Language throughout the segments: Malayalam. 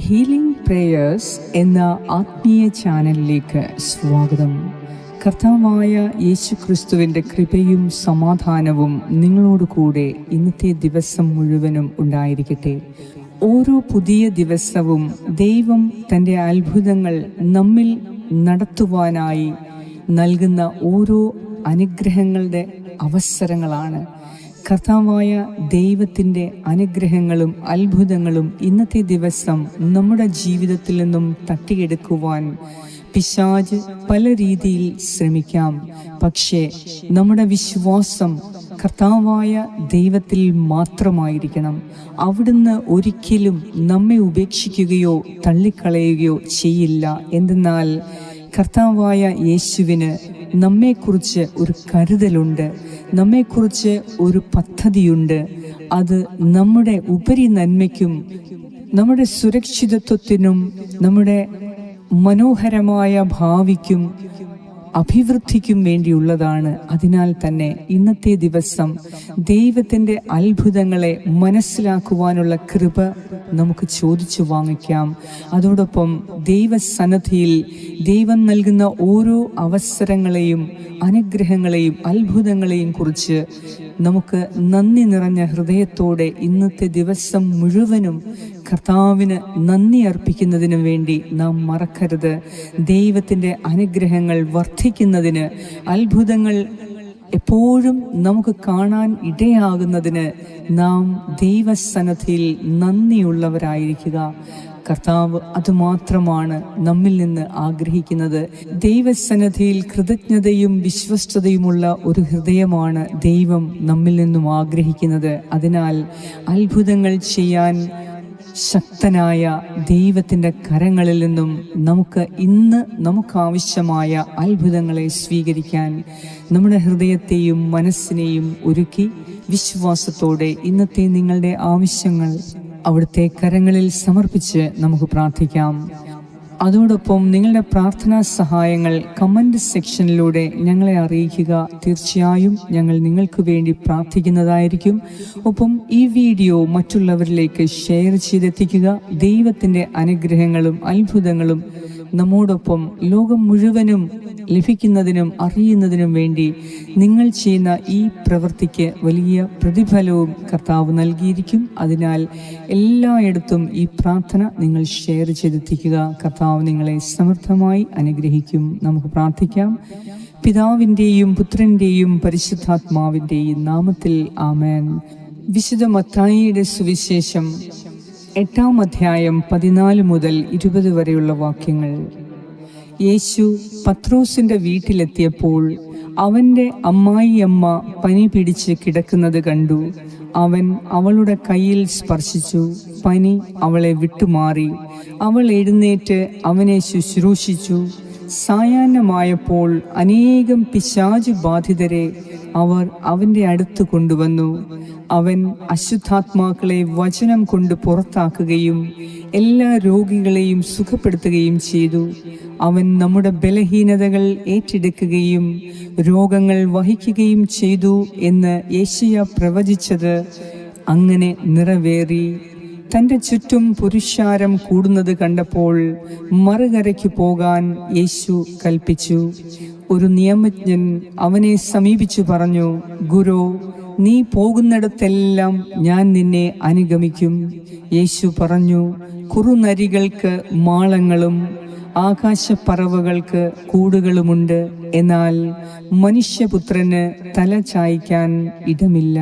ഹീലിംഗ് പ്രേയേഴ്സ് എന്ന ആത്മീയ ചാനലിലേക്ക് സ്വാഗതം. കർത്താവായ യേശു ക്രിസ്തുവിന്റെ കൃപയും സമാധാനവും നിങ്ങളോട് കൂടെ ഇന്നത്തെ ദിവസം മുഴുവനും ഉണ്ടായിരിക്കട്ടെ. ഓരോ പുതിയ ദിവസവും ദൈവം തന്റെ അത്ഭുതങ്ങൾ നമ്മിൽ നടത്തുവാനായി നൽകുന്ന ഓരോ അനുഗ്രഹങ്ങളുടെ അവസരങ്ങളാണ്. കർത്താവായ ദൈവത്തിന്റെ അനുഗ്രഹങ്ങളും അത്ഭുതങ്ങളും ഇന്നത്തെ ദിവസം നമ്മുടെ ജീവിതത്തിൽ നിന്നും തട്ടിയെടുക്കുവാൻ പിശാജ് പല രീതിയിൽ ശ്രമിക്കാം. പക്ഷേ നമ്മുടെ വിശ്വാസം കർത്താവായ ദൈവത്തിൽ മാത്രമായിരിക്കണം. അവിടുന്ന് ഒരിക്കലും നമ്മെ ഉപേക്ഷിക്കുകയോ തള്ളിക്കളയുകയോ ചെയ്യില്ല. എന്തെന്നാൽ കർത്താവായ യേശുവിന് നമ്മെക്കുറിച്ച് ഒരു കരുതലുണ്ട്. നമ്മെക്കുറിച്ച് ഒരു പദ്ധതിയുണ്ട്. അത് നമ്മുടെ ഉപരി നന്മയ്ക്കും നമ്മുടെ സുരക്ഷിതത്വത്തിനും നമ്മുടെ മനോഹരമായ ഭാവിക്കും അഭിവൃദ്ധിക്കും വേണ്ടിയുള്ളതാണ്. അതിനാൽ തന്നെ ഇന്നത്തെ ദിവസം ദൈവത്തിന്റെ അത്ഭുതങ്ങളെ മനസ്സിലാക്കുവാനുള്ള കൃപ നമുക്ക് ചോദിച്ചു വാങ്ങിക്കാം. അതോടൊപ്പം ദൈവസന്നദ്ധിയിൽ ദൈവം നൽകുന്ന ഓരോ അവസരങ്ങളെയും അനുഗ്രഹങ്ങളെയും അത്ഭുതങ്ങളെയും കുറിച്ച് നമുക്ക് നന്ദി നിറഞ്ഞ ഹൃദയത്തോടെ ഇന്നത്തെ ദിവസം മുഴുവനും കർത്താവിന് നന്ദി അർപ്പിക്കുന്നതിനു വേണ്ടി നാം മറക്കരുത്. ദൈവത്തിന്റെ അനുഗ്രഹങ്ങൾ വർദ്ധിക്കുന്നതിന് അത്ഭുതങ്ങൾ എപ്പോഴും നമുക്ക് കാണാൻ ഇടയാകുന്നതിന് നാം ദൈവസന്നദ്ധിയിൽ നന്ദിയുള്ളവരായിരിക്കുക. കർത്താവ് അതുമാത്രമാണ് നമ്മിൽ നിന്ന് ആഗ്രഹിക്കുന്നത്. ദൈവസന്നദ്ധിയിൽ കൃതജ്ഞതയും വിശ്വസ്തതയുമുള്ള ഒരു ഹൃദയമാണ് ദൈവം നമ്മിൽ നിന്നും ആഗ്രഹിക്കുന്നത്. അതിനാൽ അത്ഭുതങ്ങൾ ചെയ്യാൻ ശക്തനായ ദൈവത്തിന്റെ കരങ്ങളിൽ നിന്നും നമുക്ക് ഇന്ന് നമുക്കാവശ്യമായ അത്ഭുതങ്ങളെ സ്വീകരിക്കാൻ നമ്മുടെ ഹൃദയത്തെയും മനസ്സിനെയും ഒരുക്കി വിശ്വാസത്തോടെ ഇന്നത്തെ നിങ്ങളുടെ ആവശ്യങ്ങൾ അവിടുത്തെ കരങ്ങളിൽ സമർപ്പിച്ച് നമുക്ക് പ്രാർത്ഥിക്കാം. അതോടൊപ്പം നിങ്ങളുടെ പ്രാർത്ഥനാ സഹായങ്ങൾ കമന്റ് സെക്ഷനിലൂടെ ഞങ്ങളെ അറിയിക്കുക. തീർച്ചയായും ഞങ്ങൾ നിങ്ങൾക്ക് വേണ്ടി പ്രാർത്ഥിക്കുന്നതായിരിക്കും. ഒപ്പം ഈ വീഡിയോ മറ്റുള്ളവരിലേക്ക് ഷെയർ ചെയ്തെത്തിക്കുക. ദൈവത്തിന്റെ അനുഗ്രഹങ്ങളും അത്ഭുതങ്ങളും നമ്മോടൊപ്പം ലോകം മുഴുവനും ലഭിക്കുന്നതിനും അറിയുന്നതിനും വേണ്ടി നിങ്ങൾ ചെയ്യുന്ന ഈ പ്രവൃത്തിക്ക് വലിയ പ്രതിഫലവും കർത്താവ് നൽകിയിരിക്കും. അതിനാൽ എല്ലായിടത്തും ഈ പ്രാർത്ഥന നിങ്ങൾ ഷെയർ ചെയ്തെത്തിക്കുക. കർത്താവ് നിങ്ങളെ സമർത്ഥമായി അനുഗ്രഹിക്കും. നമുക്ക് പ്രാർത്ഥിക്കാം. പിതാവിന്റെയും പുത്രന്റെയും പരിശുദ്ധാത്മാവിന്റെയും നാമത്തിൽ ആമേൻ. വിശുദ്ധ മത്തായിയുടെ സുവിശേഷം എട്ടാം അധ്യായം പതിനാല് മുതൽ ഇരുപത് വരെയുള്ള വാക്യങ്ങൾ. യേശു പത്രോസിന്റെ വീട്ടിലെത്തിയപ്പോൾ അവന്റെ അമ്മായിയമ്മ പനി പിടിച്ച് കിടക്കുന്നത് കണ്ടു. അവൻ അവളുടെ കയ്യിൽ സ്പർശിച്ചു. പനി അവളെ വിട്ടുമാറി. അവൾ എഴുന്നേറ്റ് അവനെ ശുശ്രൂഷിച്ചു. സായാഹ്നമായപ്പോൾ അനേകം പിശാചു ബാധിതരെ അവർ അവന്റെ അടുത്ത് കൊണ്ടുവന്നു. അവൻ അശുദ്ധാത്മാക്കളെ വചനം കൊണ്ട് പുറത്താക്കുകയും എല്ലാ രോഗികളെയും സുഖപ്പെടുത്തുകയും ചെയ്തു. അവൻ നമ്മുടെ ബലഹീനതകൾ ഏറ്റെടുക്കുകയും രോഗങ്ങൾ വഹിക്കുകയും ചെയ്തു എന്ന് യേശയ പ്രവചിച്ചത് അങ്ങനെ നിറവേറി. തന്റെ ചുറ്റും പുരുഷാരം കൂടുന്നത് കണ്ടപ്പോൾ മറുകരയ്ക്ക് പോകാൻ യേശു കൽപ്പിച്ചു. ഒരു നിയമജ്ഞൻ അവനെ സമീപിച്ചു പറഞ്ഞു ഗുരു നീ പോകുന്നിടത്തെല്ലാം ഞാൻ നിന്നെ അനുഗമിക്കും. യേശു പറഞ്ഞു കുറുനരികൾക്ക് മാളങ്ങളും ആകാശപ്പറവകൾക്ക് കൂടുകളുമുണ്ട്. എന്നാൽ മനുഷ്യപുത്രന് തല ചായ്ക്കാൻ ഇടമില്ല.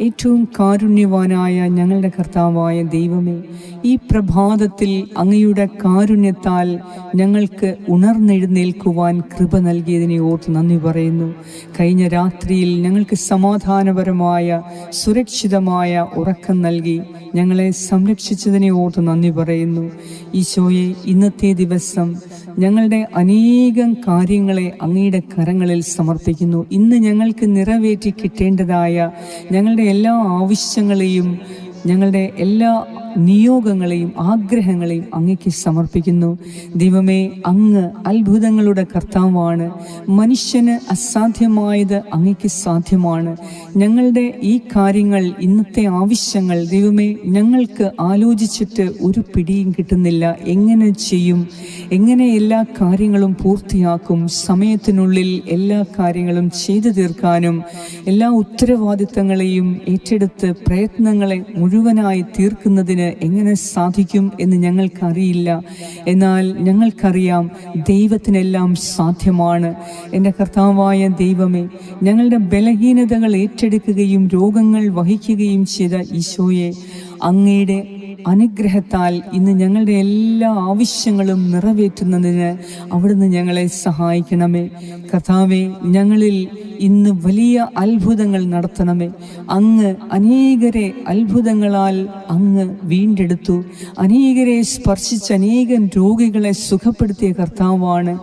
ഏറ്റവും കാരുണ്യവാനായ ഞങ്ങളുടെ കർത്താവായ ദൈവമേ ഈ പ്രഭാതത്തിൽ അങ്ങയുടെ കാരുണ്യത്താൽ ഞങ്ങൾക്ക് ഉണർന്നെഴുന്നേൽക്കുവാൻ കൃപ നൽകിയതിനെ ഓർത്ത് നന്ദി പറയുന്നു. കഴിഞ്ഞ രാത്രിയിൽ ഞങ്ങൾക്ക് സമാധാനപരമായ സുരക്ഷിതമായ ഉറക്കം നൽകി ഞങ്ങളെ സംരക്ഷിച്ചതിനെ ഓർത്ത് നന്ദി പറയുന്നു. ഈശോയെ ഇന്നത്തെ ദിവസം ഞങ്ങളുടെ അനേകം കാര്യങ്ങളെ അങ്ങയുടെ കരങ്ങളിൽ സമർപ്പിക്കുന്നു. ഇന്ന് ഞങ്ങൾക്ക് നിറവേറ്റി കിട്ടേണ്ടതായ ഞങ്ങളുടെ എല്ലാ ആവശ്യങ്ങളെയും ഞങ്ങളുടെ എല്ലാ നിയോഗങ്ങളെയും ആഗ്രഹങ്ങളെയും അങ്ങയ്ക്ക് സമർപ്പിക്കുന്നു. ദൈവമേ അങ്ങ് അത്ഭുതങ്ങളുടെ കർത്താവാണ്. മനുഷ്യന് അസാധ്യമായത് അങ്ങയ്ക്ക് സാധ്യമാണ്. ഞങ്ങളുടെ ഈ കാര്യങ്ങൾ ഇന്നത്തെ ആവശ്യങ്ങൾ ദൈവമേ ഞങ്ങൾക്ക് ആലോചിച്ചിട്ട് ഒരു പിടിയും കിട്ടുന്നില്ല. എങ്ങനെ ചെയ്യും? എങ്ങനെ എല്ലാ കാര്യങ്ങളും പൂർത്തിയാക്കും? സമയത്തിനുള്ളിൽ എല്ലാ കാര്യങ്ങളും ചെയ്തു തീർക്കാനും എല്ലാ ഉത്തരവാദിത്തങ്ങളെയും ഏറ്റെടുത്ത് പ്രയത്നങ്ങളെ മുഴുവനായി തീർക്കുന്നതിന് എങ്ങനെ സാധിക്കും എന്ന് ഞങ്ങൾക്കറിയില്ല. എന്നാൽ ഞങ്ങൾക്കറിയാം ദൈവത്തിനെല്ലാം സാധ്യമാണ്. എന്റെ കർത്താവായ ദൈവമേ ഞങ്ങളുടെ ബലഹീനതകൾ ഏറ്റെടുക്കുകയും രോഗങ്ങൾ വഹിക്കുകയും ചെയ്ത ഈശോയെ അങ്ങയുടെ അനുഗ്രഹത്താൽ ഇന്ന് ഞങ്ങളുടെ എല്ലാ ആവശ്യങ്ങളും നിറവേറ്റുന്നതിന് അവിടുന്ന് ഞങ്ങളെ സഹായിക്കണമേ. കഥാവെ ഞങ്ങളിൽ ഇന്ന് വലിയ അത്ഭുതങ്ങൾ നടത്തണമേ. അങ്ങ് അനേകരെ അത്ഭുതങ്ങളാൽ അങ്ങ് വീണ്ടെടുത്തു. അനേകരെ സ്പർശിച്ച് അനേകം രോഗികളെ സുഖപ്പെടുത്തിയ കർത്താവാണ്.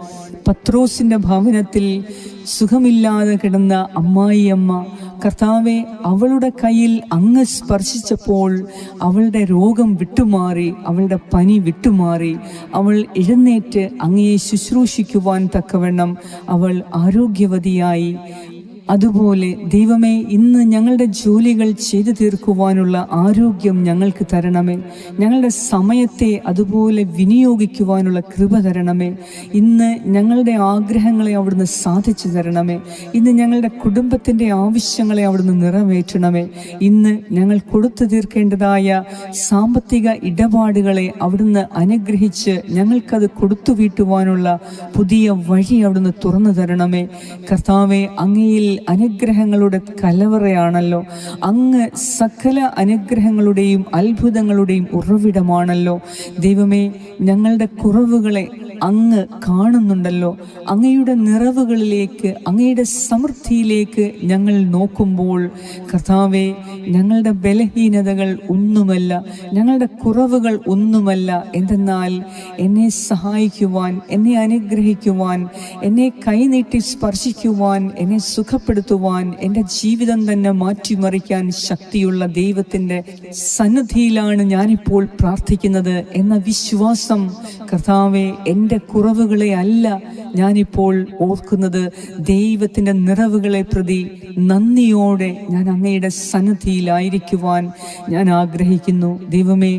പത്രോസിന്റെ ഭവനത്തിൽ സുഖമില്ലാതെ കിടന്ന അമ്മായിയമ്മ കർത്താവെ അവളുടെ കയ്യിൽ അങ്ങ് സ്പർശിച്ചപ്പോൾ അവളുടെ രോഗം വിട്ടുമാറി അവളുടെ പനി വിട്ടുമാറി അവൾ എഴുന്നേറ്റ് അങ്ങയെ ശുശ്രൂഷിക്കുവാൻ തക്കവണ്ണം അവൾ ആരോഗ്യവതിയായി. അതുപോലെ ദൈവമേ ഇന്ന് ഞങ്ങളുടെ ജോലികൾ ചെയ്തു തീർക്കുവാനുള്ള ആരോഗ്യം ഞങ്ങൾക്ക് തരണമേ. ഞങ്ങളുടെ സമയത്തെ അതുപോലെ വിനിയോഗിക്കുവാനുള്ള കൃപ തരണമേ. ഇന്ന് ഞങ്ങളുടെ ആഗ്രഹങ്ങളെ അവിടുന്ന് സാധിച്ചു തരണമേ. ഇന്ന് ഞങ്ങളുടെ കുടുംബത്തിന്റെ ആവശ്യങ്ങളെ അവിടുന്ന് നിറവേറ്റണമേ. ഇന്ന് ഞങ്ങൾ കൊടുത്തു തീർക്കേണ്ടതായ സാമ്പത്തിക ഇടപാടുകളെ അവിടുന്ന് അനുഗ്രഹിച്ച് ഞങ്ങൾക്കത് കൊടുത്തു വീട്ടുവാനുള്ള പുതിയ വഴി അവിടുന്ന് തുറന്നു തരണമേ. കർത്താവെ അങ്ങയിൽ അനുഗ്രഹങ്ങളുടെ കലവറയാണല്ലോ. അങ്ങ് സകല അനുഗ്രഹങ്ങളുടെയും അത്ഭുതങ്ങളുടെയും ഉറവിടമാണല്ലോ. ദൈവമേ ഞങ്ങളുടെ കുറവുകളെ അങ്ങ് കാണുന്നുണ്ടല്ലോ. അങ്ങയുടെ നിറവുകളിലേക്ക് അങ്ങയുടെ സമൃദ്ധിയിലേക്ക് ഞങ്ങൾ നോക്കുമ്പോൾ കർത്താവെ ഞങ്ങളുടെ ബലഹീനതകൾ ഒന്നുമല്ല ഞങ്ങളുടെ കുറവുകൾ ഒന്നുമല്ല. എന്തെന്നാൽ എന്നെ സഹായിക്കുവാൻ എന്നെ അനുഗ്രഹിക്കുവാൻ എന്നെ കൈനീട്ടി സ്പർശിക്കുവാൻ എന്നെ സുഖപ്പെടുത്തുവാൻ എന്റെ ജീവിതം തന്നെ മാറ്റിമറിക്കാൻ ശക്തിയുള്ള ദൈവത്തിന്റെ സന്നിധിയിലാണ് ഞാനിപ്പോൾ പ്രാർത്ഥിക്കുന്നത് എന്ന വിശ്വാസം കർത്താവെ എന്റെ കുറവുകളെ അല്ല ഞാനിപ്പോൾ ഓർക്കുന്നത്. ദൈവത്തിന്റെ നിറവുകളെ പ്രതി നന്ദിയോടെ ഞാൻ അങ്ങയുടെ സന്നിധിയിലായിരിക്കുവാൻ ഞാൻ ആഗ്രഹിക്കുന്നു. ദൈവമേ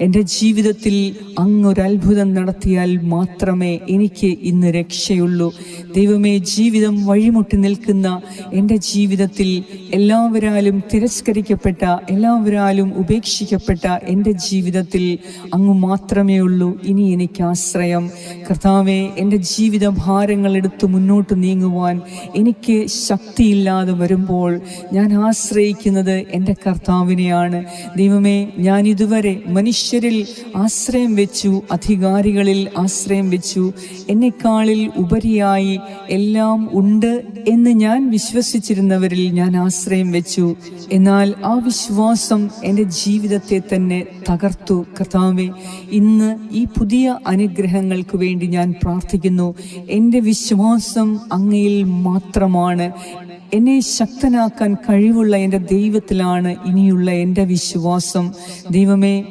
എന്റെ ജീവിതത്തിൽ അങ്ങൊരു അത്ഭുതം നടത്തിയാൽ മാത്രമേ എനിക്ക് ഇന്ന് രക്ഷയുള്ളൂ. ദൈവമേ ജീവിതം വഴിമുട്ടി നിൽക്കുന്ന എന്റെ ജീവിതത്തിൽ എല്ലാവരാലും തിരസ്കരിക്കപ്പെട്ട എല്ലാവരാലും ഉപേക്ഷിക്കപ്പെട്ട എന്റെ ജീവിതത്തിൽ അങ്ങ് മാത്രമേ ഉള്ളൂ. ഇനി എനിക്ക് ആശ്രയം. കർത്താവെ എന്റെ ജീവിത ഭാരങ്ങൾ എടുത്ത് മുന്നോട്ട് നീങ്ങുവാൻ എനിക്ക് ശക്തിയില്ലാതെ വരുമ്പോൾ ഞാൻ ആശ്രയിക്കുന്നത് എന്റെ കർത്താവിനെയാണ്. ദൈവമേ ഞാൻ ഇതുവരെ മനുഷ്യരിൽ ആശ്രയം വെച്ചു അധികാരികളിൽ ആശ്രയം വെച്ചു. എന്നെക്കാളിൽ ഉപരിയായി എല്ലാം ഉണ്ട് എന്ന് ഞാൻ വിശ്വസിച്ചിരുന്നവരിൽ ഞാൻ ആശ്രയം വെച്ചു. എന്നാൽ ആ വിശ്വാസം എന്റെ ജീവിതത്തെ തന്നെ തകർത്തു. കർത്താവെ ഇന്ന് ഈ പുതിയ അനുഗ്രഹങ്ങൾക്ക് വേണ്ടി ഞാൻ പ്രാർത്ഥിക്കുന്നു. എന്റെ വിശ്വാസം അങ്ങയിൽ മാത്രമാണ്. എന്നെ ശക്തനാക്കാൻ കഴിവുള്ള എന്റെ ദൈവത്തിലാണ് ഇനിയുള്ള എന്റെ വിശ്വാസം. ദൈവമേ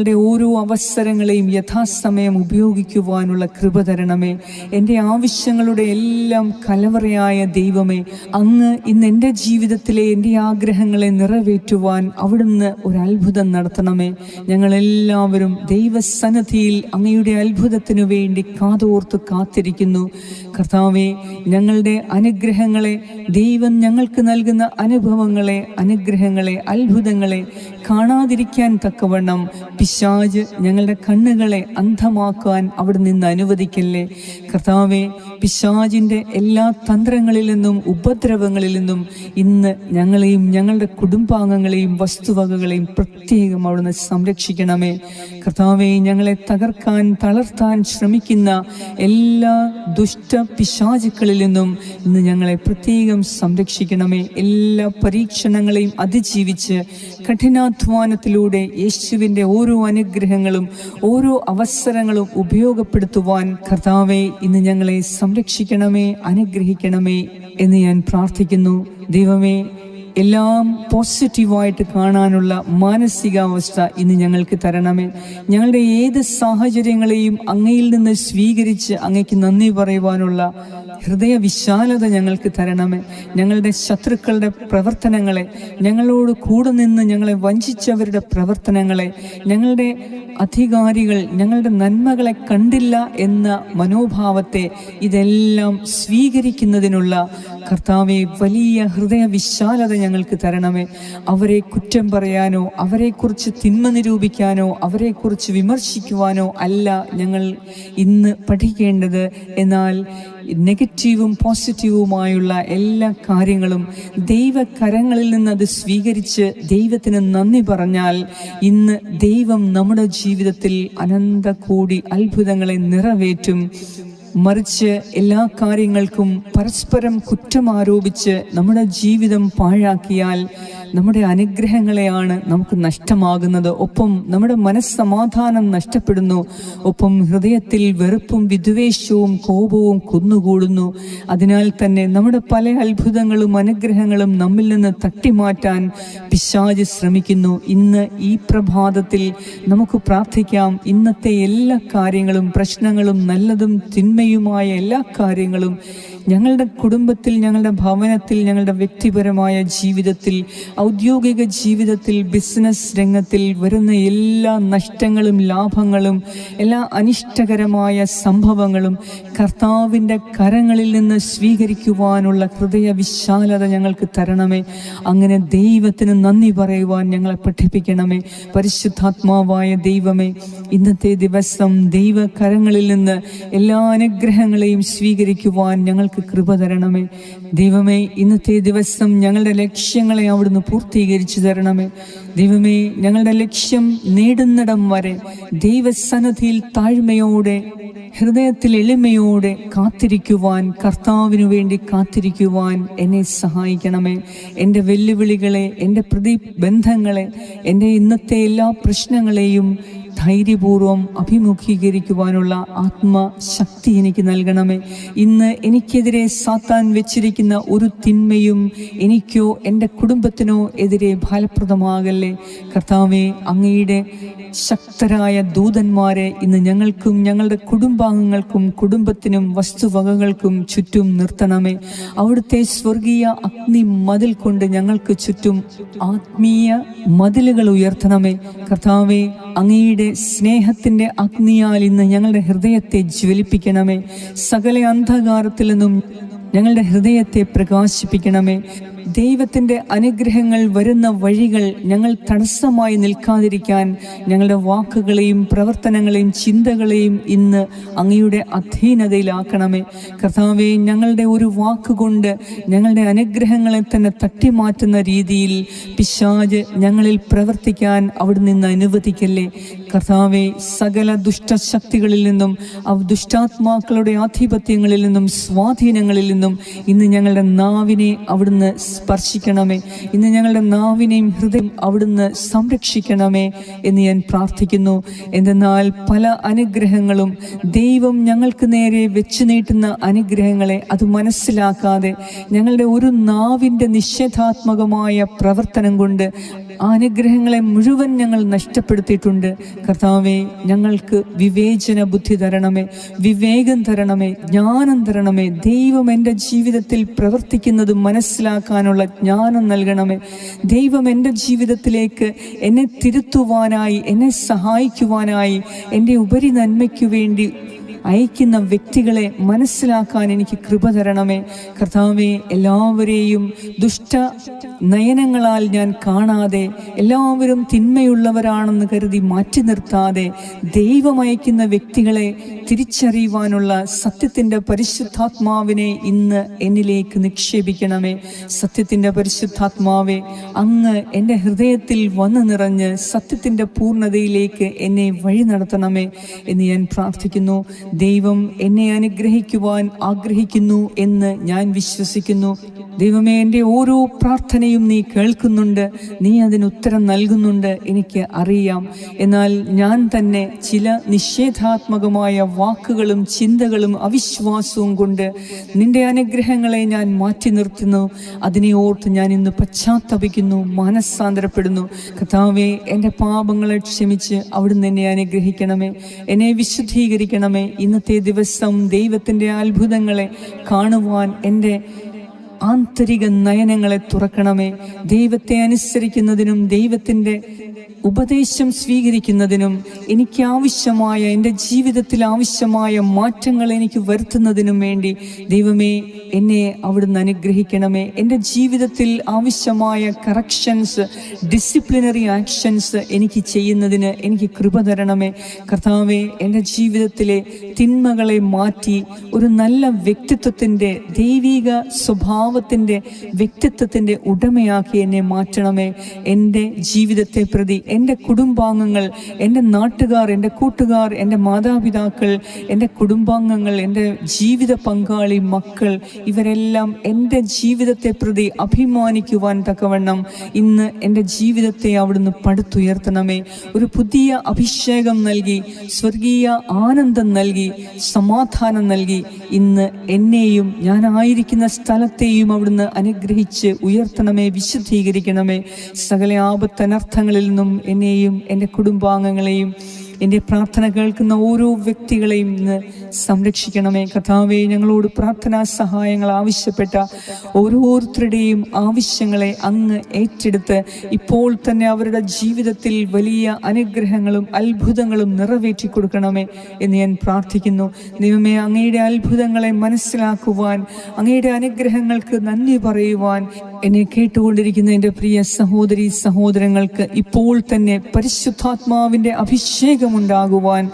ഞങ്ങളുടെ ഓരോ അവസരങ്ങളെയും യഥാസമയം ഉപയോഗിക്കുവാനുള്ള കൃപ തരണമേ. എന്റെ ആവശ്യങ്ങളുടെ എല്ലാം കലവറയായ ദൈവമേ അങ്ങ് ഇന്ന് എന്റെ ജീവിതത്തിലെ എന്റെ ആഗ്രഹങ്ങളെ നിറവേറ്റുവാൻ അവിടുന്ന് ഒരു അത്ഭുതം നടത്തണമേ. ഞങ്ങളെല്ലാവരും ദൈവസന്നദ്ധിയിൽ അങ്ങയുടെ അത്ഭുതത്തിനു വേണ്ടി കാതോർത്ത് കാത്തിരിക്കുന്നു. കർത്താവെ ഞങ്ങളുടെ അനുഗ്രഹങ്ങളെ ദൈവം ഞങ്ങൾക്ക് നൽകുന്ന അനുഭവങ്ങളെ അനുഗ്രഹങ്ങളെ അത്ഭുതങ്ങളെ കാണാതിരിക്കാൻ തക്കവണ്ണം പിശാജ് ഞങ്ങളുടെ കണ്ണുകളെ അന്ധമാക്കുവാൻ അവിടെ നിന്ന് അനുവദിക്കല്ലേ? കർത്താവെ പിശാജിന്റെ എല്ലാ തന്ത്രങ്ങളിൽ നിന്നും ഉപദ്രവങ്ങളിൽ നിന്നും ഇന്ന് ഞങ്ങളെയും ഞങ്ങളുടെ കുടുംബാംഗങ്ങളെയും വസ്തുവകകളെയും പ്രത്യേകം അവിടുന്ന് സംരക്ഷിക്കണമേ. കർത്താവെ ഞങ്ങളെ തകർക്കാൻ തളർത്താൻ ശ്രമിക്കുന്ന എല്ലാ ദുഷ്ട പിശാചുക്കളിൽ നിന്നും ഇന്ന് ഞങ്ങളെ പ്രത്യേകം സംരക്ഷിക്കണമേ. എല്ലാ പരീക്ഷണങ്ങളെയും അതിജീവിച്ച് കഠിനാധ്വാനത്തിലൂടെ യേശുവിന്റെ ഓരോ അനുഗ്രഹങ്ങളും ഓരോ അവസരങ്ങളും ഉപയോഗപ്പെടുത്തുവാൻ കർത്താവെ ഇന്ന് ഞങ്ങളെ സംരക്ഷിക്കണമേ അനുഗ്രഹിക്കണമേ എന്ന് ഞാൻ പ്രാർത്ഥിക്കുന്നു. ദൈവമേ എല്ലാം പോസിറ്റീവായിട്ട് കാണാനുള്ള മാനസികാവസ്ഥ ഇന്ന് ഞങ്ങൾക്ക് തരണമേ. ഞങ്ങളുടെ ഏത് സാഹചര്യങ്ങളെയും അങ്ങയിൽ നിന്ന് സ്വീകരിച്ച് അങ്ങയ്ക്ക് നന്ദി പറയുവാനുള്ള ഹൃദയ വിശാലത ഞങ്ങൾക്ക് തരണമേ. ഞങ്ങളുടെ ശത്രുക്കളുടെ പ്രവർത്തനങ്ങളെ ഞങ്ങളോട് കൂടെ നിന്ന് ഞങ്ങളെ വഞ്ചിച്ചവരുടെ പ്രവർത്തനങ്ങളെ ഞങ്ങളുടെ അധികാരികൾ ഞങ്ങളുടെ നന്മകളെ കണ്ടില്ല എന്ന മനോഭാവത്തെ ഇതെല്ലാം സ്വീകരിക്കുന്നതിനുള്ള കർത്താവെ വലിയ ഹൃദയ വിശാലത ഞങ്ങൾക്ക് തരണമേ. അവരെ കുറ്റം പറയാനോ അവരെക്കുറിച്ച് തിന്മ നിരൂപിക്കാനോ അവരെക്കുറിച്ച് വിമർശിക്കുവാനോ അല്ല ഞങ്ങൾ ഇന്ന് പഠിക്കേണ്ടത്. എന്നാൽ നെഗറ്റീവും പോസിറ്റീവുമായുള്ള എല്ലാ കാര്യങ്ങളും ദൈവകരങ്ങളിൽ നിന്ന് അത് സ്വീകരിച്ച് ദൈവത്തിന് നന്ദി പറഞ്ഞാൽ ഇന്ന് ദൈവം നമ്മുടെ ജീവിതത്തിൽ അനന്ത കോടി അത്ഭുതങ്ങളെ നിറവേറ്റും. മറിച്ച് എല്ലാ കാര്യങ്ങൾക്കും പരസ്പരം കുറ്റമാരോപിച്ച് നമ്മുടെ ജീവിതം പാഴാക്കിയാൽ നമ്മുടെ അനുഗ്രഹങ്ങളെയാണ് നമുക്ക് നഷ്ടമാകുന്നത്. ഒപ്പം നമ്മുടെ മനസ്സമാധാനം നഷ്ടപ്പെടുന്നു. ഒപ്പം ഹൃദയത്തിൽ വെറുപ്പും വിദ്വേഷവും കോപവും കുന്നുകൂടുന്നു. അതിനാൽ തന്നെ നമ്മുടെ പല അത്ഭുതങ്ങളും അനുഗ്രഹങ്ങളും നമ്മിൽ നിന്ന് തട്ടിമാറ്റാൻ പിശാജ് ശ്രമിക്കുന്നു. ഇന്ന് ഈ പ്രഭാതത്തിൽ നമുക്ക് പ്രാർത്ഥിക്കാം. ഇന്നത്തെ എല്ലാ കാര്യങ്ങളും പ്രശ്നങ്ങളും നല്ലതും തിന്മയുമായ എല്ലാ കാര്യങ്ങളും ഞങ്ങളുടെ കുടുംബത്തിൽ ഞങ്ങളുടെ ഭവനത്തിൽ ഞങ്ങളുടെ വ്യക്തിപരമായ ജീവിതത്തിൽ ഔദ്യോഗിക ജീവിതത്തിൽ ബിസിനസ് രംഗത്തിൽ വരുന്ന എല്ലാ നഷ്ടങ്ങളും ലാഭങ്ങളും എല്ലാ അനിഷ്ടകരമായ സംഭവങ്ങളും കർത്താവിന്റെ കരങ്ങളിൽ നിന്ന് സ്വീകരിക്കുവാനുള്ള ഹൃദയ വിശാലത ഞങ്ങൾക്ക് തരണമേ. അങ്ങനെ ദൈവത്തിന് നന്ദി പറയുവാൻ ഞങ്ങളെ പഠിപ്പിക്കണമേ. പരിശുദ്ധാത്മാവായ ദൈവമേ ഇന്നത്തെ ദിവസം ദൈവകരങ്ങളിൽ നിന്ന് എല്ലാ അനുഗ്രഹങ്ങളെയും സ്വീകരിക്കുവാൻ ഞങ്ങൾക്ക് കൃപ തരണമേ. ദൈവമേ ഇന്നത്തെ ദിവസം ഞങ്ങളുടെ ലക്ഷ്യങ്ങളെ അവിടുന്ന് പൂർത്തീകരിച്ചു തരണമേ. ദൈവമേ ഞങ്ങളുടെ ലക്ഷ്യം നേടുന്നിടം വരെ ദൈവസന്നധിയിൽ താഴ്മയോടെ ഹൃദയത്തിൽ എളിമയോടെ കാത്തിരിക്കുവാൻ കർത്താവിനു വേണ്ടി കാത്തിരിക്കുവാൻ എന്നെ സഹായിക്കണമേ. എന്റെ വെല്ലുവിളികളെ എന്റെ പ്രതി ബന്ധങ്ങളെ എന്റെ ഇന്നത്തെ എല്ലാ പ്രശ്നങ്ങളെയും ധൈര്യപൂർവം അഭിമുഖീകരിക്കുവാനുള്ള ആത്മശക്തി എനിക്ക് നൽകണമേ. ഇന്ന് എനിക്കെതിരെ സാത്താൻ വെച്ചിരിക്കുന്ന ഒരു തിന്മയും എനിക്കോ എന്റെ കുടുംബത്തിനോ എതിരെ ഫലപ്രദമാകല്ലേ. കർത്താവെ അങ്ങയുടെ ശക്തരായ ദൂതന്മാരെ ഇന്ന് ഞങ്ങൾക്കും ഞങ്ങളുടെ കുടുംബാംഗങ്ങൾക്കും കുടുംബത്തിനും വസ്തുവകകൾക്കും ചുറ്റും നിർത്തണമേ. അവിടുത്തെ സ്വർഗീയ അഗ്നി മതിൽ കൊണ്ട് ഞങ്ങൾക്ക് ചുറ്റും ആത്മീയ മതിലുകൾ ഉയർത്തണമേ. കർത്താവെ അങ്ങയുടെ സ്നേഹത്തിന്റെ അഗ്നിയാൽ ഇന്ന് ഞങ്ങളുടെ ഹൃദയത്തെ ജ്വലിപ്പിക്കണമേ. സകല അന്ധകാരത്തിൽ നിന്നും ഞങ്ങളുടെ ഹൃദയത്തെ പ്രകാശിപ്പിക്കണമേ. ദൈവത്തിന്റെ അനുഗ്രഹങ്ങൾ വരുന്ന വഴികൾ ഞങ്ങൾ തടസ്സമായി നിൽക്കാതിരിക്കാൻ ഞങ്ങളുടെ വാക്കുകളെയും പ്രവർത്തനങ്ങളെയും ചിന്തകളെയും ഇന്ന് അങ്ങയുടെ അധീനതയിലാക്കണമേ. കർത്താവെ ഞങ്ങളുടെ ഒരു വാക്കുകൊണ്ട് ഞങ്ങളുടെ അനുഗ്രഹങ്ങളെ തന്നെ തട്ടിമാറ്റുന്ന രീതിയിൽ പിശാജ് ഞങ്ങളിൽ പ്രവർത്തിക്കാൻ അവിടെ നിന്ന് അനുവദിക്കല്ലേ. കർത്താവെ സകല ദുഷ്ടശക്തികളിൽ നിന്നും ദുഷ്ടാത്മാക്കളുടെ ആധിപത്യങ്ങളിൽ നിന്നും സ്വാധീനങ്ങളിൽ നിന്നും ഇന്ന് ഞങ്ങളുടെ നാവിനെ അവിടുന്ന് സ്പർശിക്കണമേ. ഇന്ന് ഞങ്ങളുടെ നാവിനെയും ഹൃദയം അവിടുന്ന് സംരക്ഷിക്കണമേ എന്ന് ഞാൻ പ്രാർത്ഥിക്കുന്നു. എന്തെന്നാൽ പല അനുഗ്രഹങ്ങളും ദൈവം ഞങ്ങൾക്ക് നേരെ വെച്ചു നീട്ടുന്ന അനുഗ്രഹങ്ങളെ അത് മനസ്സിലാക്കാതെ ഞങ്ങളുടെ ഒരു നാവിന്റെ നിഷേധാത്മകമായ പ്രവർത്തനം കൊണ്ട് അനുഗ്രഹങ്ങളെ മുഴുവൻ ഞങ്ങൾ നഷ്ടപ്പെടുത്തിയിട്ടുണ്ട്. കർത്താവേ ഞങ്ങൾക്ക് വിവേചന ബുദ്ധി തരണമേ വിവേകം തരണമേ ജ്ഞാനം തരണമേ ദൈവം എന്റെ ജീവിതത്തിൽ പ്രവർത്തിക്കുന്നത് മനസ്സിലാക്കാനുള്ള ജ്ഞാനം നൽകണമേ. ദൈവം എന്റെ ജീവിതത്തിലേക്ക് എന്നെ തിരുത്തുവാനായി എന്നെ സഹായിക്കുവാനായി എന്റെ ഉപരി നന്മയ്ക്കു വേണ്ടി അയക്കുന്ന വ്യക്തികളെ മനസ്സിലാക്കാൻ എനിക്ക് കൃപ തരണമേ. കർത്താവെ എല്ലാവരെയും ദുഷ്ട നയനങ്ങളാൽ ഞാൻ കാണാതെ എല്ലാവരും തിന്മയുള്ളവരാണെന്ന് കരുതി മാറ്റി നിർത്താതെ ദൈവമയക്കുന്ന വ്യക്തികളെ തിരിച്ചറിയുവാനുള്ള സത്യത്തിന്റെ പരിശുദ്ധാത്മാവിനെ ഇന്ന് എന്നിലേക്ക് നിക്ഷേപിക്കണമേ. സത്യത്തിന്റെ പരിശുദ്ധാത്മാവെ അങ്ങ് എന്റെ ഹൃദയത്തിൽ വന്നു നിറഞ്ഞ് സത്യത്തിന്റെ പൂർണതയിലേക്ക് എന്നെ വഴി നടത്തണമേ എന്ന് ഞാൻ പ്രാർത്ഥിക്കുന്നു. ദൈവം എന്നെ അനുഗ്രഹിക്കുവാൻ ആഗ്രഹിക്കുന്നു എന്ന് ഞാൻ വിശ്വസിക്കുന്നു. ദൈവമേ എന്റെ ഓരോ പ്രാർത്ഥനയും നീ കേൾക്കുന്നുണ്ട്. നീ അതിന് ഉത്തരം നൽകുന്നുണ്ട്. എനിക്ക് അറിയാം. എന്നാൽ ഞാൻ തന്നെ ചില നിഷേധാത്മകമായ വാക്കുകളും ചിന്തകളും അവിശ്വാസവും കൊണ്ട് നിന്റെ അനുഗ്രഹങ്ങളെ ഞാൻ മാറ്റി നിർത്തുന്നു. അതിനെ ഓർത്ത് ഞാൻ ഇന്ന് പശ്ചാത്തപിക്കുന്നു മനസ്സാന്തരപ്പെടുന്നു കഥാവെ എന്റെ പാപങ്ങളെ ക്ഷമിച്ച് അവിടുന്ന് എന്നെ അനുഗ്രഹിക്കണമേ. എന്നെ വിശുദ്ധീകരിക്കണമേ. ഇന്നത്തെ ദിവസം ദൈവത്തിന്റെ അത്ഭുതങ്ങളെ കാണുവാൻ എന്റെ ആന്തരിക നയനങ്ങളെ തുറക്കണമേ. ദൈവത്തെ അനുസരിക്കുന്നതിനും ദൈവത്തിന്റെ ഉപദേശം സ്വീകരിക്കുന്നതിനും എനിക്ക് ആവശ്യമായ എന്റെ ജീവിതത്തിൽ ആവശ്യമായ മാറ്റങ്ങൾ എനിക്ക് വരുത്തുന്നതിനും വേണ്ടി ദൈവമേ എന്നെ അവിടുന്ന് അനുഗ്രഹിക്കണമേ. എന്റെ ജീവിതത്തിൽ ആവശ്യമായ കറക്ഷൻസ് ഡിസിപ്ലിനറി ആക്ഷൻസ് എനിക്ക് ചെയ്യുന്നതിന് എനിക്ക് കൃപ തരണമേ. കർത്താവെ എന്റെ ജീവിതത്തിലെ തിന്മകളെ മാറ്റി ഒരു നല്ല വ്യക്തിത്വത്തിന്റെ ദൈവിക സ്വഭാവത്തിന്റെ വ്യക്തിത്വത്തിന്റെ ഉടമയാക്കി എന്നെ മാറ്റണമേ. എന്റെ ജീവിതത്തെ പ്രതി എന്റെ കുടുംബാംഗങ്ങൾ എന്റെ നാട്ടുകാർ എന്റെ കൂട്ടുകാർ എന്റെ മാതാപിതാക്കൾ എന്റെ കുടുംബാംഗങ്ങൾ എന്റെ ജീവിത പങ്കാളി മക്കൾ ഇവരെല്ലാം എന്റെ ജീവിതത്തെ പ്രതി അഭിമാനിക്കുവാൻ തക്കവണ്ണം ഇന്ന് എന്റെ ജീവിതത്തെ അവിടുന്ന് പടുത്തുയർത്തണമേ. ഒരു പുതിയ അഭിഷേകം നൽകി സ്വർഗീയ ആനന്ദം നൽകി സമാധാനം നൽകി ഇന്ന് എന്നെയും ഞാനായിരിക്കുന്ന സ്ഥലത്തെയും അവിടുന്ന് അനുഗ്രഹിച്ച് ഉയർത്തണമേ വിശുദ്ധീകരിക്കണമേ. സകല ആപത്തനർത്ഥങ്ങളിൽ നിന്നും എന്നെയും എന്റെ കുടുംബാംഗങ്ങളെയും എന്റെ പ്രാർത്ഥന കേൾക്കുന്ന ഓരോ വ്യക്തികളെയും ഇന്ന് സംരക്ഷിക്കണമേ. കഥാവെ ഞങ്ങളോട് പ്രാർത്ഥനാ സഹായങ്ങൾ ആവശ്യപ്പെട്ട ഓരോരുത്തരുടെയും ആവശ്യങ്ങളെ അങ്ങ് ഏറ്റെടുത്ത് ഇപ്പോൾ തന്നെ അവരുടെ ജീവിതത്തിൽ വലിയ അനുഗ്രഹങ്ങളും അത്ഭുതങ്ങളും നിറവേറ്റി കൊടുക്കണമേ എന്ന് ഞാൻ പ്രാർത്ഥിക്കുന്നു. ദൈവമേ അങ്ങയുടെ അത്ഭുതങ്ങളെ മനസ്സിലാക്കുവാൻ അങ്ങയുടെ അനുഗ്രഹങ്ങൾക്ക് നന്ദി പറയുവാൻ എന്നെ കേട്ടുകൊണ്ടിരിക്കുന്ന എന്റെ പ്രിയ സഹോദരി സഹോദരങ്ങൾക്ക് ഇപ്പോൾ തന്നെ പരിശുദ്ധാത്മാവിന്റെ അഭിഷേകമുണ്ടാകുവാൻ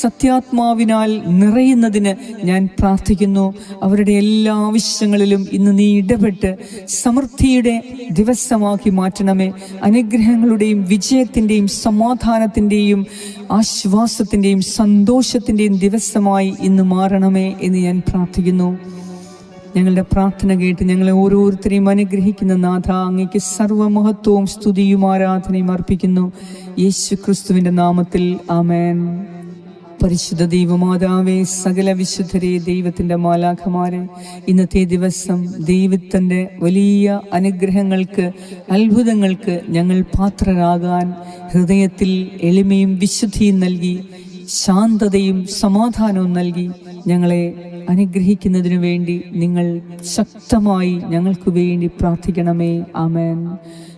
സത്യാത്മാവിനാൽ നിറയുന്നതിന് ഞാൻ പ്രാർത്ഥിക്കുന്നു. അവരുടെ എല്ലാ ആവശ്യങ്ങളിലും ഇന്ന് നീ ഇടപെട്ട് സമൃദ്ധിയുടെ ദിവസമാക്കി മാറ്റണമേ. അനുഗ്രഹങ്ങളുടെയും വിജയത്തിന്റെയും സമാധാനത്തിന്റെയും ആശ്വാസത്തിന്റെയും സന്തോഷത്തിന്റെയും ദിവസമായി ഇന്ന് മാറണമേ എന്ന് ഞാൻ പ്രാർത്ഥിക്കുന്നു. ഞങ്ങളുടെ പ്രാർത്ഥന കേട്ട് ഞങ്ങളെ ഓരോരുത്തരെയും അനുഗ്രഹിക്കുന്ന നാഥ അങ്ങേക്ക് സർവമഹത്വവും സ്തുതിയും ആരാധനയും അർപ്പിക്കുന്നു. യേശു ക്രിസ്തുവിന്റെ നാമത്തിൽ ആമേൻ. പരിശുദ്ധ ദൈവമാതാവേ സകല വിശുദ്ധരെ ദൈവത്തിന്റെ മാലാഖമാരെ ഇന്നത്തെ ദിവസം ദൈവത്തിന്റെ വലിയ അനുഗ്രഹങ്ങൾക്ക് അത്ഭുതങ്ങൾക്ക് ഞങ്ങൾ പാത്രരാകാൻ ഹൃദയത്തിൽ എളിമയും വിശുദ്ധിയും നൽകി ശാന്തതയും സമാധാനവും നൽകി ഞങ്ങളെ അനുഗ്രഹിക്കുന്നതിനു വേണ്ടി നിങ്ങൾ ശക്തമായി ഞങ്ങൾക്ക് വേണ്ടി പ്രാർത്ഥിക്കണമേ. ആമേൻ.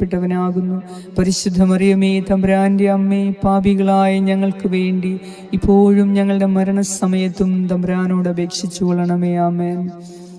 അനുഗ്രഹിക്കപ്പെട്ടവനാകുന്നു പരിശുദ്ധ മറിയമേ തമ്പുരാന്റെ അമ്മേ പാപികളായ ഞങ്ങൾക്ക് വേണ്ടി ഇപ്പോഴും ഞങ്ങളുടെ മരണസമയത്തും തമ്പ്രാനോട് അപേക്ഷിച്ചു കൊള്ളണമേ ആമേൻ.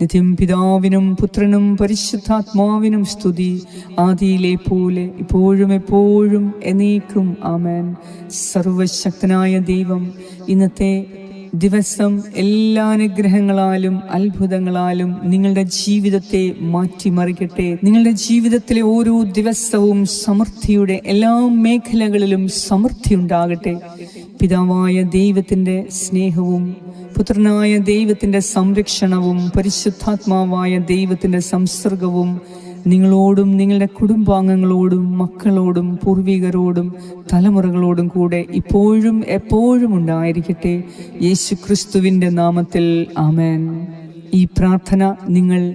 നിത്യം പിതാവിനും പുത്രനും പരിശുദ്ധാത്മാവിനും സ്തുതി ആദിയിലെ പോലെ ഇപ്പോഴും എപ്പോഴും എന്നേക്കും ആമേൻ. സർവശക്തനായ ദൈവം ഇന്നത്തെ ദിവസം എല്ലാ അനുഗ്രഹങ്ങളാലും അത്ഭുതങ്ങളാലും നിങ്ങളുടെ ജീവിതത്തെ മാറ്റിമറിക്കട്ടെ. നിങ്ങളുടെ ജീവിതത്തിലെ ഓരോ ദിവസവും സമൃദ്ധിയുടെ എല്ലാ മേഖലകളിലും സമൃദ്ധി ഉണ്ടാകട്ടെ പിതാവായ ദൈവത്തിന്റെ സ്നേഹവും പുത്രനായ ദൈവത്തിന്റെ സംരക്ഷണവും പരിശുദ്ധാത്മാവായ ദൈവത്തിന്റെ സംസർഗവും നിങ്ങളോടും നിങ്ങളുടെ കുടുംബാംഗങ്ങളോടും മക്കളോടും പൂർവികരോടും തലമുറകളോടും കൂടെ ഇപ്പോഴും എപ്പോഴും ഉണ്ടായിരിക്കട്ടെ. യേശു ക്രിസ്തുവിന്റെ നാമത്തിൽ ആമേൻ. ഈ പ്രാർത്ഥന നിങ്ങൾ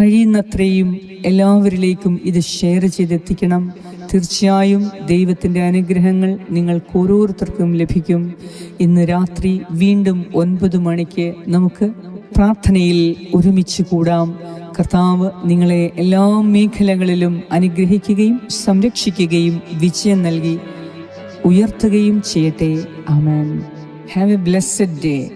കഴിയുന്നത്രയും എല്ലാവരിലേക്കും ഇത് ഷെയർ ചെയ്തെത്തിക്കണം. തീർച്ചയായും ദൈവത്തിന്റെ അനുഗ്രഹങ്ങൾ നിങ്ങൾക്ക് ഓരോരുത്തർക്കും ലഭിക്കും. ഇന്ന് രാത്രി വീണ്ടും ഒൻപത് മണിക്ക് നമുക്ക് പ്രാർത്ഥനയിൽ ഒരുമിച്ച് കൂടാം. കർത്താവ് നിങ്ങളെ എല്ലാ മേഖലകളിലും അനുഗ്രഹിക്കുകയും സംരക്ഷിക്കുകയും വിജയം നൽകി ഉയർത്തുകയും ചെയ്യട്ടെ. Amen. Have a blessed day